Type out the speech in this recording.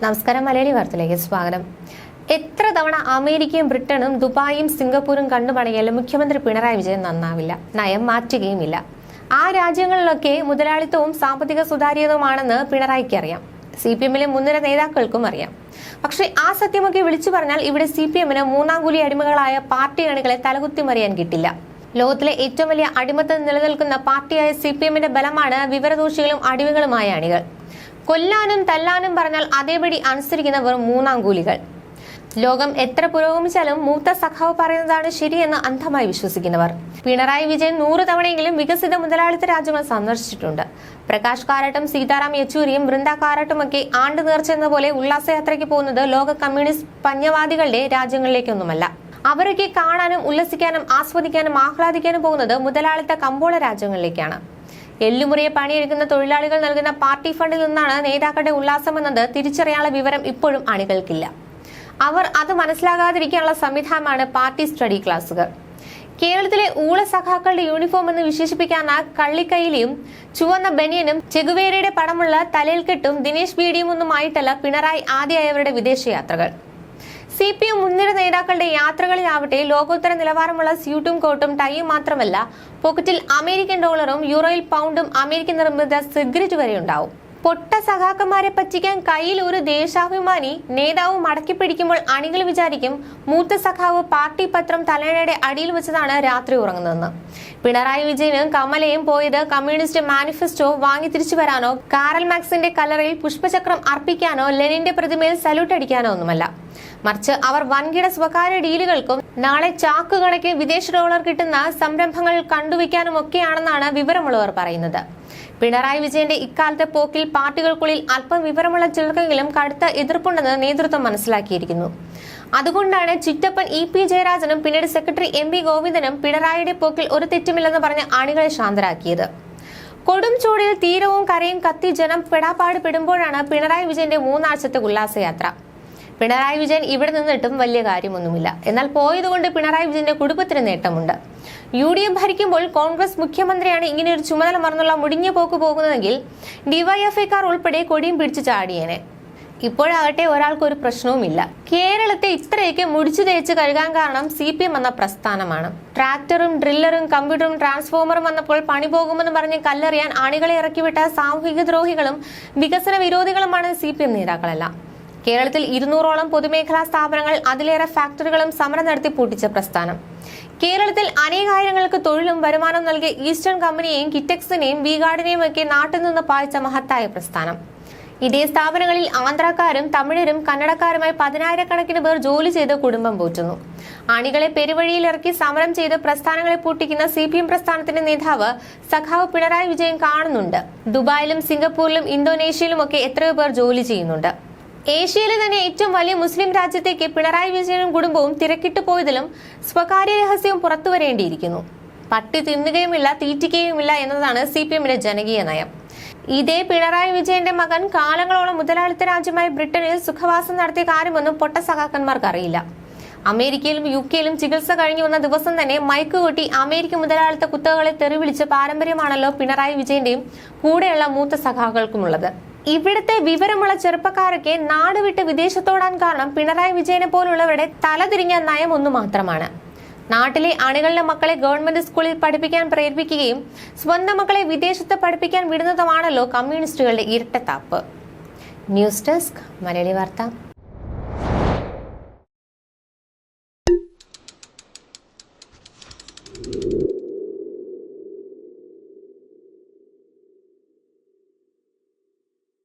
നമസ്കാരം മലയാളി വാർത്തയിലേക്ക് സ്വാഗതം. എത്ര തവണ അമേരിക്കയും ബ്രിട്ടനും ദുബായും സിംഗപ്പൂരും കണ്ടുപണിയാലും മുഖ്യമന്ത്രി പിണറായി വിജയൻ നന്നാവില്ല നയം മാറ്റുകയുമില്ല. ആ രാജ്യങ്ങളിലൊക്കെ മുതലാളിത്തവും സാമ്പത്തിക സുതാര്യതവുമാണെന്ന് പിണറായിക്ക് അറിയാം. സി പി എമ്മിലെ മുൻനിര നേതാക്കൾക്കും അറിയാം. പക്ഷേ ആ സത്യമൊക്കെ വിളിച്ചു പറഞ്ഞാൽ ഇവിടെ സി പി എമ്മിന് മൂന്നാം കൂലി അടിമകളായ പാർട്ടി അണികളെ തലകുത്തി മറിയാൻ കിട്ടില്ല. ലോകത്തിലെ ഏറ്റവും വലിയ അടിമത്തം നിലനിൽക്കുന്ന പാർട്ടിയായ സി പി എമ്മിന്റെ ബലമാണ് വിവരദോഷികളും അടിമകളുമായ അണികൾ. കൊല്ലാനും തല്ലാനും പറഞ്ഞാൽ അതേപടി അനുസരിക്കുന്ന വെറും മൂന്നാം കൂലികൾ. ലോകം എത്ര പുരോഗമിച്ചാലും മൂത്ത സഖാവ് പറയുന്നതാണ് ശരിയെന്ന് അന്ധമായി വിശ്വസിക്കുന്നവർ. പിണറായി വിജയൻ നൂറ് തവണയെങ്കിലും വികസിത മുതലാളിത്ത രാജ്യങ്ങൾ സന്ദർശിച്ചിട്ടുണ്ട്. പ്രകാശ് കാരാട്ടും സീതാറാം യെച്ചൂരിയും ബൃന്ദ കാരാട്ടുമൊക്കെ ആണ്ട് നേർച്ചെന്ന പോലെ ഉല്ലാസയാത്രയ്ക്ക് പോകുന്നത് ലോക കമ്മ്യൂണിസ്റ്റ് പഞ്ഞവാദികളുടെ രാജ്യങ്ങളിലേക്കൊന്നുമല്ല. അവരൊക്കെ കാണാനും ഉല്ലസിക്കാനും ആസ്വദിക്കാനും ആഹ്ലാദിക്കാനും പോകുന്നത് മുതലാളിത്ത കമ്പോള രാജ്യങ്ങളിലേക്കാണ്. എല്ലുമുറിയെ പണിയെടുക്കുന്ന തൊഴിലാളികൾ നൽകുന്ന പാർട്ടി ഫണ്ടിൽ നിന്നാണ് നേതാക്കളുടെ ഉല്ലാസമെന്നത് തിരിച്ചറിയാനുള്ള വിവരം ഇപ്പോഴും അണികൾക്കില്ല. അവർ അത് മനസ്സിലാകാതിരിക്കാനുള്ള സംവിധാനമാണ് പാർട്ടി സ്റ്റഡി ക്ലാസുകൾ. കേരളത്തിലെ ഊള സഖാക്കളുടെ യൂണിഫോം എന്ന് വിശേഷിപ്പിക്കാന്ന കള്ളിക്കൈലിയും ചുവന്ന ബനിയനും ചെഗുവേരയുടെ പടമുള്ള തലയിൽക്കെട്ടും ദിനേശ് ബീഡിയും ഒന്നുമായിട്ടല്ല പിണറായി ആദ്യമായവരുടെ വിദേശയാത്രകൾ. സി പി എം മുൻനിര നേതാക്കളുടെ യാത്രകളിലാവട്ടെ ലോകോത്തര നിലവാരമുള്ള സ്യൂട്ടും കോട്ടും ടൈയും മാത്രമല്ല പോക്കറ്റിൽ അമേരിക്കൻ ഡോളറും യൂറോയിൽ പൗണ്ടും അമേരിക്കൻ നിർമ്മിത സിഗരറ്റ് വരെ ഉണ്ടാവും. പൊട്ട സഖാക്കന്മാരെ പറ്റിക്കാൻ കയ്യിൽ ഒരു ദേശാഭിമാനി നേതാവ് മടക്കി പിടിക്കുമ്പോൾ അണികൾ വിചാരിക്കും മൂത്ത സഖാവ് പാർട്ടി പത്രം തലയുടെ അടിയിൽ വെച്ചതാണ് രാത്രി ഉറങ്ങുന്നതെന്ന്. പിണറായി വിജയനും കമലയും പോയത് കമ്മ്യൂണിസ്റ്റ് മാനിഫെസ്റ്റോ വാങ്ങി തിരിച്ചു വരാനോ കാറൽ മാക്സിന്റെ കലറിൽ പുഷ്പചക്രം അർപ്പിക്കാനോ ലെനിന്റെ പ്രതിമയിൽ സല്യൂട്ട് അടിക്കാനോ ഒന്നുമല്ല. മറിച്ച് അവർ വൻകിട സ്വകാര്യ ഡീലുകൾക്കും നാളെ ചാക്ക് കണക്ക് വിദേശ ഡോളർ കിട്ടുന്ന സംരംഭങ്ങൾ കണ്ടുവയ്ക്കാനും ഒക്കെയാണെന്നാണ് വിവരമുള്ളവർ പറയുന്നത്. പിണറായി വിജയന്റെ ഇക്കാലത്തെ പോക്കിൽ പാർട്ടികൾക്കുള്ളിൽ അല്പം വിവരമുള്ള ചിലർക്കെങ്കിലും കടുത്ത എതിർപ്പുണ്ടെന്ന് നേതൃത്വം മനസ്സിലാക്കിയിരിക്കുന്നു. അതുകൊണ്ടാണ് ചിറ്റപ്പൻ ഇ പി ജയരാജനും പിന്നീട് സെക്രട്ടറി എം വി ഗോവിന്ദനും പിണറായിയുടെ പോക്കിൽ ഒരു തെറ്റുമില്ലെന്ന് പറഞ്ഞ് ആണികളെ ശാന്തരാക്കിയത്. കൊടും ചൂടിൽ തീരവും കരയും കത്തി ജനം പെടാപ്പാട് പെടുമ്പോഴാണ് പിണറായി വിജയന്റെ മൂന്നാഴ്ചത്തെ ഉല്ലാസയാത്ര. പിണറായി വിജയൻ ഇവിടെ നിന്നിട്ടും വലിയ കാര്യമൊന്നുമില്ല. എന്നാൽ പോയതുകൊണ്ട് പിണറായി വിജയന്റെ കുടുംബത്തിന് നേട്ടമുണ്ട്. യു ഡി എഫ് ഭരിക്കുമ്പോൾ കോൺഗ്രസ് മുഖ്യമന്ത്രിയാണ് ഇങ്ങനെ ഒരു ചുമതല മറന്നുള്ള മുടിഞ്ഞ പോക്ക് പോകുന്നതെങ്കിൽ ഡിവൈഎഫ്ഐക്കാർ ഉൾപ്പെടെ കൊടിയും പിടിച്ചു ചാടിയേനെ. ഇപ്പോഴാകട്ടെ ഒരാൾക്കൊരു പ്രശ്നവുമില്ല. കേരളത്തെ ഇത്രയൊക്കെ മുടിച്ചു തേച്ച് കഴുകാൻ കാരണം സി പി എം എന്ന പ്രസ്ഥാനമാണ്. ട്രാക്ടറും ഡ്രില്ലറും കമ്പ്യൂട്ടറും ട്രാൻസ്ഫോമറും വന്നപ്പോൾ പണി പോകുമെന്ന് പറഞ്ഞ് കല്ലെറിയാൻ അണികളെ ഇറക്കിവിട്ട സാമൂഹിക ദ്രോഹികളും വികസന വിരോധികളുമാണ് സി പി എം നേതാക്കളെല്ലാം. കേരളത്തിൽ ഇരുന്നൂറോളം പൊതുമേഖലാ സ്ഥാപനങ്ങൾ അതിലേറെ ഫാക്ടറികളും സമരം നടത്തി പൂട്ടിച്ച പ്രസ്ഥാനം. കേരളത്തിൽ അനേകായിരങ്ങൾക്ക് തൊഴിലും വരുമാനം നൽകിയ ഈസ്റ്റേൺ കമ്പനിയെയും കിറ്റക്സിനെയും വീഗാർഡിനെയും ഒക്കെ നാട്ടിൽ നിന്ന് പായിച്ച മഹത്തായ പ്രസ്ഥാനം. ഇതേ സ്ഥാപനങ്ങളിൽ ആന്ധ്രാക്കാരും തമിഴരും കന്നഡക്കാരുമായി പതിനായിരക്കണക്കിന് പേർ ജോലി ചെയ്ത് കുടുംബം പോറ്റുന്നു. അണികളെ പെരുവഴിയിലിറക്കി സമരം ചെയ്ത് പ്രസ്ഥാനങ്ങളെ പൂട്ടിക്കുന്ന സി പി എം പ്രസ്ഥാനത്തിന്റെ നേതാവ് സഖാവ് പിണറായി വിജയൻ കാണുന്നുണ്ട്. ദുബായിലും സിംഗപ്പൂരിലും ഇന്തോനേഷ്യയിലുമൊക്കെ എത്രയോ പേർ ജോലി ചെയ്യുന്നുണ്ട്. ഏഷ്യയിലെ തന്നെ ഏറ്റവും വലിയ മുസ്ലിം രാജ്യത്തേക്ക് പിണറായി വിജയനും കുടുംബവും തിരക്കിട്ട് പോയതിലും സ്വകാര്യ രഹസ്യവും പുറത്തുവരേണ്ടിയിരിക്കുന്നു. പട്ടി തിന്നുകയുമില്ല തീറ്റിക്കുകയുമില്ല എന്നതാണ് സി പി എമ്മിന്റെ ജനകീയ നയം. ഇതേ പിണറായി വിജയന്റെ മകൻ കാലങ്ങളോളം മുതലാളിത്ത രാജ്യമായ ബ്രിട്ടനിൽ സുഖവാസം നടത്തിയ കാര്യമൊന്നും പൊട്ട സഖാക്കന്മാർക്ക് അറിയില്ല. അമേരിക്കയിലും യു കെയിലും ചികിത്സ കഴിഞ്ഞു വന്ന ദിവസം തന്നെ മയക്ക് കൂട്ടി അമേരിക്ക മുതലാളിത്ത കുത്തകളെ തെറിവിളിച്ച പാരമ്പര്യമാണല്ലോ പിണറായി വിജയന്റെയും കൂടെയുള്ള മൂത്ത സഖാക്കൾക്കുമുള്ളത്. ഇവിടുത്തെ വിവരമുള്ള ചെറുപ്പക്കാരൊക്കെ നാടുവിട്ട് വിദേശത്തോടാൻ കാരണം പിണറായി വിജയനെ പോലുള്ളവരുടെ തലതിരിഞ്ഞ നയം ഒന്നു മാത്രമാണ്. നാട്ടിലെ അണികളുടെ മക്കളെ ഗവൺമെന്റ് സ്കൂളിൽ പഠിപ്പിക്കാൻ പ്രേരിപ്പിക്കുകയും സ്വന്തം മക്കളെ വിദേശത്ത് പഠിപ്പിക്കാൻ വിടുന്നതുമാണല്ലോ കമ്മ്യൂണിസ്റ്റുകളുടെ ഇരട്ടത്താപ്പ്. News desk Malayali Vartha.